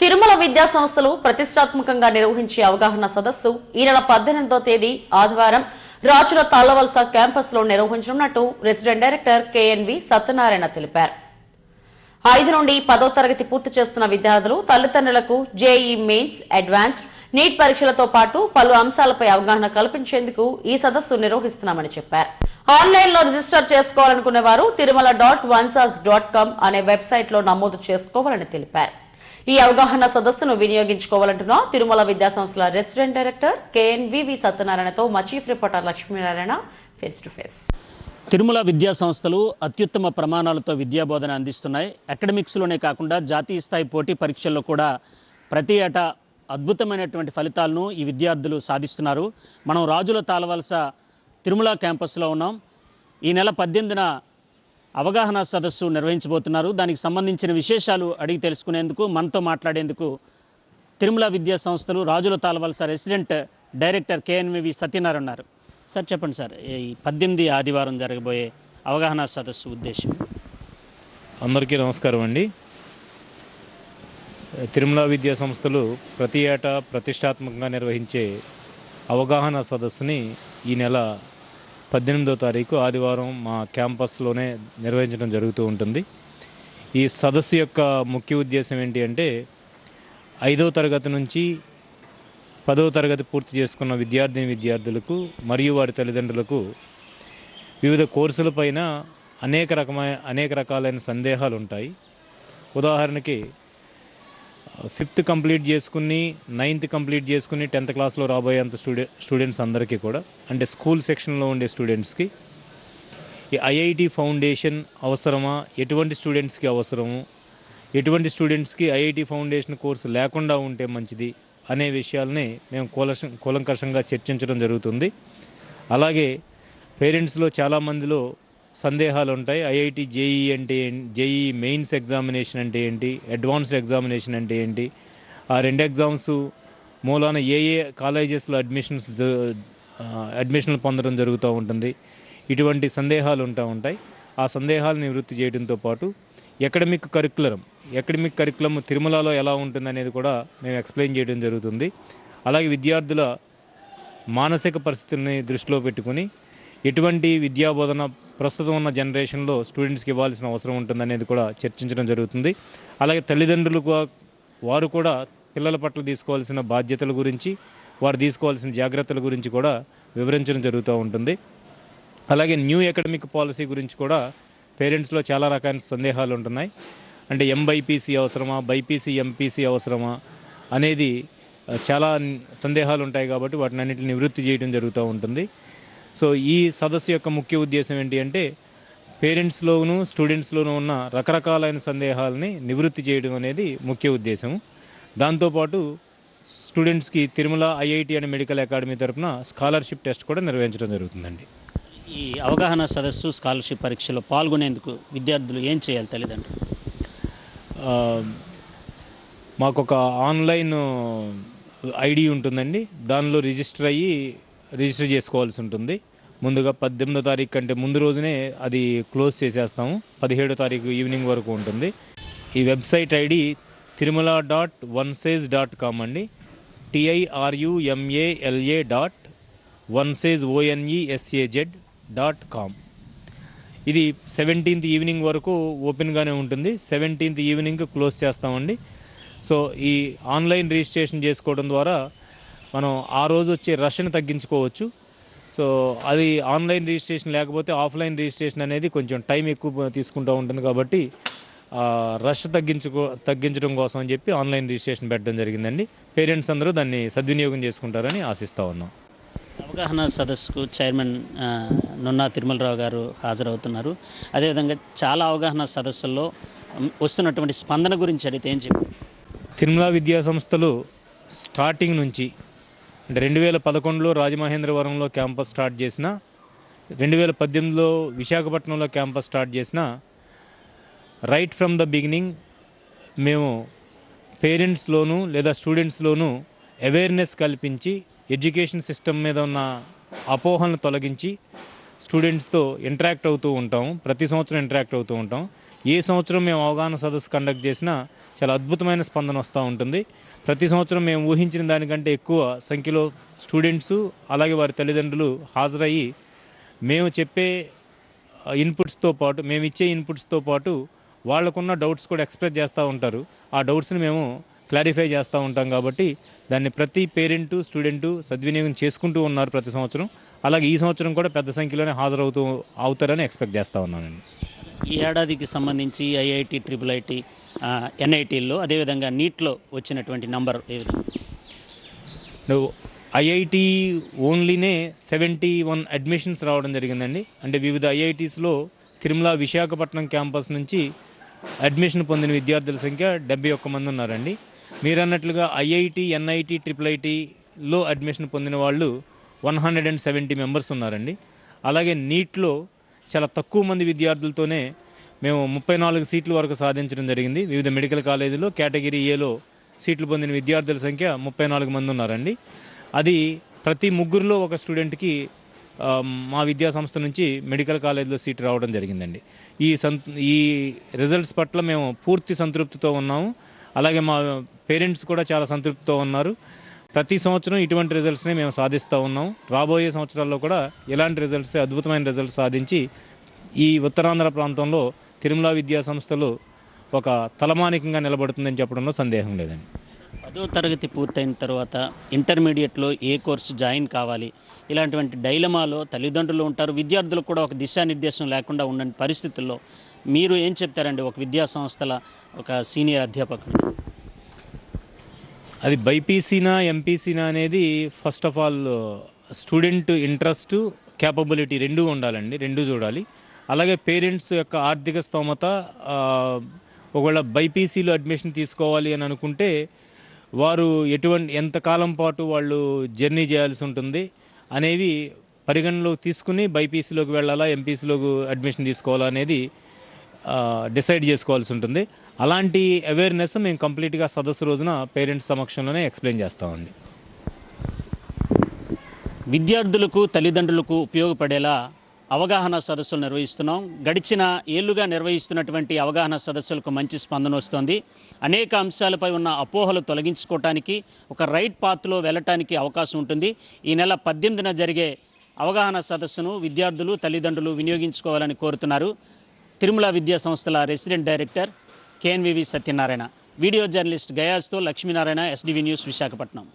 తిరుమల విద్యా సంస్థలు ప్రతిష్టాత్మకంగా నిర్వహించే అవగాహన సదస్సు ఈ నెల పద్దెనిమిదో తేదీ ఆదివారం రాజుల తాళ్ళవలస క్యాంపస్లో నిర్వహించనున్నట్టు రెసిడెంట్ డైరెక్టర్ కేఎన్వి సత్యనారాయణ తెలిపారు. ఐదు నుండి పదో తరగతి పూర్తి చేస్తున్న విద్యార్థులు తల్లిదండ్రులకు జేఈ మెయిన్స్ అడ్వాన్స్డ్ నీట్ పరీక్షలతో పాటు పలు అంశాలపై అవగాహన కల్పించేందుకు ఈ సదస్సు నిర్వహిస్తున్నామని చెప్పారు. ఆన్లైన్లో రిజిస్టర్ చేసుకోవాలనుకునే వారు Tirumala dot onesaz dot com అనే వెబ్సైట్లో నమోదు చేసుకోవాలని తెలిపారు. ఈ అవగాహన సదస్సును వినియోగించుకోవాలంటున్న. తిరుమల విద్యాసంస్థల రెసిడెంట్ డైరెక్టర్ కేఎన్వివి సత్యనారాయణతో మా chief reporter Lakshminarayana face to face. Tirumala విద్యా సంస్థలు అత్యుత్తమ ప్రమాణాలతో విద్యాబోధన అందిస్తున్నాయి. అకాడమిక్స్లోనే కాకుండా జాతీయ స్థాయి పోటీ పరీక్షల్లో కూడా ప్రతి ఏటా అద్భుతమైనటువంటి ఫలితాలను ఈ విద్యార్థులు సాధిస్తున్నారు. మనం రాజుల తాళవలస తిరుమల క్యాంపస్లో ఉన్నాం. ఈ నెల పద్దెనిమిదిన అవగాహన సదస్సు నిర్వహించబోతున్నారు. దానికి సంబంధించిన విశేషాలు అడిగి తెలుసుకునేందుకు మనతో మాట్లాడేందుకు తిరుమల విద్యా సంస్థలు Rajula Talavalasa resident director KNVV Satyanarayana ఉన్నారు. సార్ చెప్పండి సార్ ఈ పద్దెనిమిది ఆదివారం జరగబోయే అవగాహన సదస్సు ఉద్దేశం? అందరికీ నమస్కారం అండి. తిరుమల విద్యా సంస్థలు ప్రతి ఏటా ప్రతిష్టాత్మకంగా నిర్వహించే అవగాహన సదస్సుని ఈ నెల పద్దెనిమిదో తారీఖు ఆదివారం మా క్యాంపస్లోనే నిర్వహించడం జరుగుతూ ఉంటుంది. ఈ సదస్సు యొక్క ముఖ్య ఉద్దేశం ఏంటి అంటే ఐదో తరగతి నుంచి పదవ తరగతి పూర్తి చేసుకున్న విద్యార్థిని విద్యార్థులకు మరియు వారి తల్లిదండ్రులకు వివిధ కోర్సులపైన అనేక రకమైన అనేక రకాలైన సందేహాలు ఉంటాయి ఉదాహరణకి ఫిఫ్త్ కంప్లీట్ చేసుకుని నైన్త్ కంప్లీట్ చేసుకుని టెన్త్ క్లాస్లో రాబోయేంత స్టూడె స్టూడెంట్స్ అందరికీ కూడా అంటే స్కూల్ సెక్షన్లో ఉండే స్టూడెంట్స్కి ఈ ఐఐటి ఫౌండేషన్ అవసరమా? ఎటువంటి స్టూడెంట్స్కి అవసరము? ఎటువంటి స్టూడెంట్స్కి ఐఐటి ఫౌండేషన్ కోర్సు లేకుండా ఉంటే మంచిది? అనే విషయాల్ని మేము కూలష కూలంకషంగా చర్చించడం జరుగుతుంది. అలాగే పేరెంట్స్లో చాలామందిలో సందేహాలు ఉంటాయి ఐఐటి జేఈ అంటే జేఈ మెయిన్స్ ఎగ్జామినేషన్ అంటే ఏంటి? అడ్వాన్స్డ్ ఎగ్జామినేషన్ అంటే ఏంటి? ఆ రెండు ఎగ్జామ్స్ మూలాన ఏ ఏ కాలేజెస్లో అడ్మిషన్స్ జ- అడ్మిషన్లు పొందడం జరుగుతూ ఉంటుంది. ఇటువంటి సందేహాలు ఉంటా ఉంటాయి. ఆ సందేహాలు నివృత్తి చేయడంతో పాటు ఎకడమిక్ కరికులరం ఎకడమిక్ కరికులం తిరుమలలో ఎలా ఉంటుంది అనేది కూడా మేము ఎక్స్ప్లెయిన్ చేయడం జరుగుతుంది. అలాగే విద్యార్థుల మానసిక పరిస్థితుల్ని దృష్టిలో పెట్టుకుని ఎటువంటి విద్యాబోధన ప్రస్తుతం ఉన్న జనరేషన్లో స్టూడెంట్స్కి ఇవ్వాల్సిన అవసరం ఉంటుందనేది కూడా చర్చించడం జరుగుతుంది. అలాగే తల్లిదండ్రులు కూడా- వారు కూడా పిల్లల పట్ల తీసుకోవాల్సిన బాధ్యతల గురించి వారు తీసుకోవాల్సిన జాగ్రత్తల గురించి కూడా వివరించడం జరుగుతూ ఉంటుంది. అలాగే న్యూ అకాడమిక్ పాలసీ గురించి కూడా పేరెంట్స్లో చాలా రకాల సందేహాలు ఉంటున్నాయి. అంటే ఎంబైపీసీ అవసరమా బైపీసీ ఎంపీసీ అవసరమా అనేది చాలా సందేహాలు ఉంటాయి కాబట్టి వాటిని అన్నింటిని నివృత్తి చేయడం జరుగుతూ ఉంటుంది. సో ఈ సదస్సు యొక్క ముఖ్య ఉద్దేశం ఏంటి అంటే పేరెంట్స్లోను స్టూడెంట్స్లోనూ ఉన్న రకరకాలైన సందేహాలని నివృత్తి చేయడం అనేది ముఖ్య ఉద్దేశం. దాంతోపాటు స్టూడెంట్స్కి Tirumala IIT and medical academy తరపున స్కాలర్షిప్ టెస్ట్ కూడా నిర్వహించడం జరుగుతుందండి. ఈ అవగాహన సదస్సు స్కాలర్షిప్ పరీక్షలో పాల్గొనేందుకు విద్యార్థులు ఏం చేయాలి తల్లిదండ్రులు? ఆ, మాకు ఒక ఆన్లైన్ ఐడి ఉంటుందండి. దానిలో రిజిస్టర్ అయ్యి రిజిస్టర్ చేసుకోవాల్సి ఉంటుంది. ముందుగా పద్దెనిమిదో తారీఖు కంటే ముందు రోజునే అది క్లోజ్ చేసేస్తాము. పదిహేడో తారీఖు ఈవినింగ్ వరకు ఉంటుంది. ఈ website ID Tirumala dot one Sage dot com అండి. టిఐఆర్యుఎంఏఎల్ఏ dot one Sage ఓఎన్ఈఎస్ఏజెడ్ dot com. ఇది సెవెంటీన్త్ ఈవినింగ్ వరకు ఓపెన్గానే ఉంటుంది. సెవెంటీన్త్ ఈవినింగ్ క్లోజ్ చేస్తామండి. సో ఈ ఆన్లైన్ రిజిస్ట్రేషన్ చేసుకోవడం ద్వారా మనం ఆ రోజు వచ్చే రష్ని తగ్గించుకోవచ్చు. సో అది ఆన్లైన్ రిజిస్ట్రేషన్ లేకపోతే ఆఫ్లైన్ రిజిస్ట్రేషన్ అనేది కొంచెం టైం ఎక్కువ తీసుకుంటూ ఉంటుంది కాబట్టి రష్ తగ్గించుకో తగ్గించడం కోసం అని చెప్పి ఆన్లైన్ రిజిస్ట్రేషన్ పెట్టడం జరిగిందండి. పేరెంట్స్ అందరూ దాన్ని సద్వినియోగం చేసుకుంటారని ఆశిస్తూ ఉన్నాం. అవగాహన సదస్సుకు చైర్మన్ నున్నా తిరుమలరావు గారు హాజరవుతున్నారు. అదేవిధంగా చాలా అవగాహన సదస్సుల్లో వస్తున్నటువంటి స్పందన గురించి అడిగితే ఏం చెప్పారు తిరుమల విద్యా సంస్థలు స్టార్టింగ్ నుంచి అంటే రెండు వేల పదకొండులో రాజమహేంద్రవరంలో క్యాంపస్ స్టార్ట్ చేసిన రెండు వేల పద్దెనిమిదిలో విశాఖపట్నంలో క్యాంపస్ స్టార్ట్ చేసిన రైట్ ఫ్రమ్ ద బిగినింగ్ మేము పేరెంట్స్లోనూ లేదా స్టూడెంట్స్లోనూ అవేర్నెస్ కల్పించి ఎడ్యుకేషన్ సిస్టమ్ మీద ఉన్న అపోహలను తొలగించి స్టూడెంట్స్తో ఇంటరాక్ట్ అవుతూ ఉంటాం ప్రతి సంవత్సరం ఇంటరాక్ట్ అవుతూ ఉంటాం ఏ సంవత్సరం మేము అవగాహన సదస్సు కండక్ట్ చేసినా చాలా అద్భుతమైన స్పందన వస్తూ ఉంటుంది. ప్రతి సంవత్సరం మేము ఊహించిన దానికంటే ఎక్కువ సంఖ్యలో స్టూడెంట్స్ అలాగే వారి తల్లిదండ్రులు హాజరయ్యి మేము చెప్పే ఇన్పుట్స్తో పాటు మేము ఇచ్చే ఇన్పుట్స్తో పాటు వాళ్ళకున్న డౌట్స్ కూడా ఎక్స్ప్రెస్ చేస్తూ ఉంటారు. ఆ డౌట్స్ని మేము క్లారిఫై చేస్తూ ఉంటాం కాబట్టి దాన్ని ప్రతి పేరెంటు స్టూడెంటు సద్వినియోగం చేసుకుంటూ ఉన్నారు ప్రతి సంవత్సరం. అలాగే ఈ సంవత్సరం కూడా పెద్ద సంఖ్యలోనే హాజరవుతూ అవుతారని ఎక్స్పెక్ట్ చేస్తూ ఉన్నానండి. ఈ ఏడాదికి సంబంధించి ఐఐటి ట్రిపుల్ ఐటి ఎన్ఐటీల్లో అదేవిధంగా నీట్లో వచ్చినటువంటి నంబర్ ఏ విధంగా? ఐఐటి ఓన్లీనే సెవెంటీ వన్ అడ్మిషన్స్ రావడం జరిగిందండి. అంటే వివిధ ఐఐటీస్లో తిరుమల విశాఖపట్నం క్యాంపస్ నుంచి అడ్మిషన్ పొందిన విద్యార్థుల సంఖ్య డెబ్బై ఒక్క మంది ఉన్నారండి. మీరన్నట్లుగా ఐఐటి ఎన్ఐటి ట్రిపుల్ ఐటీలో అడ్మిషన్ పొందిన వాళ్ళు one hundred and seventy members ఉన్నారండి. అలాగే నీట్లో చాలా తక్కువ మంది విద్యార్థులతోనే మేము ముప్పై నాలుగు సీట్ల వరకు సాధించడం జరిగింది. వివిధ మెడికల్ కాలేజీలో కేటగిరీ ఏలో సీట్లు పొందిన విద్యార్థుల సంఖ్య ముప్పై నాలుగు మంది ఉన్నారండి. అది ప్రతి ముగ్గురులో ఒక స్టూడెంట్కి మా విద్యా సంస్థ నుంచి మెడికల్ కాలేజీలో సీట్ రావడం జరిగిందండి. ఈ సం ఈ రిజల్ట్స్ పట్ల మేము పూర్తి సంతృప్తితో ఉన్నాము. అలాగే మా పేరెంట్స్ కూడా చాలా సంతృప్తితో ఉన్నారు. ప్రతి సంవత్సరం ఇటువంటి రిజల్ట్స్ని మేము సాధిస్తూ ఉన్నాం. రాబోయే సంవత్సరాల్లో కూడా ఇలాంటి రిజల్ట్స్ అద్భుతమైన రిజల్ట్స్ సాధించి ఈ ఉత్తరాంధ్ర ప్రాంతంలో తిరుమల విద్యా సంస్థలు ఒక తలమానికంగా నిలబడుతుందని చెప్పడంలో సందేహం లేదండి. పదో తరగతి పూర్తయిన తర్వాత ఇంటర్మీడియట్లో ఏ కోర్సు జాయిన్ కావాలి? ఇలాంటివంటి డైలమాలో తల్లిదండ్రులు ఉంటారు. విద్యార్థులకు కూడా ఒక దిశానిర్దేశం లేకుండా ఉన్న పరిస్థితుల్లో. మీరు ఏం చెప్తారండి ఒక విద్యా సంస్థల ఒక సీనియర్ అధ్యాపకుడు? అది బైపీసీనా ఎంపీసీనా అనేది first of all student interest capability రెండూ ఉండాలండి రెండూ చూడాలి. అలాగే పేరెంట్స్ యొక్క ఆర్థిక స్తోమత ఒకవేళ బైపీసీలో అడ్మిషన్ తీసుకోవాలి అని అనుకుంటే వారు ఎటువంటి ఎంతకాలం పాటు వాళ్ళు జర్నీ చేయాల్సి ఉంటుంది అనేవి పరిగణలోకి తీసుకుని బైపీసీలోకి వెళ్ళాలా ఎంపీసీలోకి అడ్మిషన్ తీసుకోవాలా అనేది డిసైడ్ చేసుకోవాల్సి ఉంటుంది. అలాంటి అవేర్నెస్ మేము కంప్లీట్గా సదస్సు రోజున పేరెంట్స్ సమక్షంలోనే ఎక్స్ప్లెయిన్ చేస్తామండి. విద్యార్థులకు తల్లిదండ్రులకు ఉపయోగపడేలా అవగాహన సదస్సులు నిర్వహిస్తున్నాం. గడిచిన ఏళ్ళుగా నిర్వహిస్తున్నటువంటి అవగాహన సదస్సులకు మంచి స్పందన వస్తుంది. అనేక అంశాలపై ఉన్న అపోహలు తొలగించుకోవటానికి ఒక రైట్ పాత్లో వెళ్ళటానికి అవకాశం ఉంటుంది. ఈ నెల పద్దెనిమిదిన జరిగే అవగాహన సదస్సును విద్యార్థులు తల్లిదండ్రులు వినియోగించుకోవాలని కోరుతున్నారు. తిరుమల విద్యా సంస్థల resident director KNVV Satyanarayana. Video journalist గయాస్తో Lakshminarayana SDV news Visakhapatnam.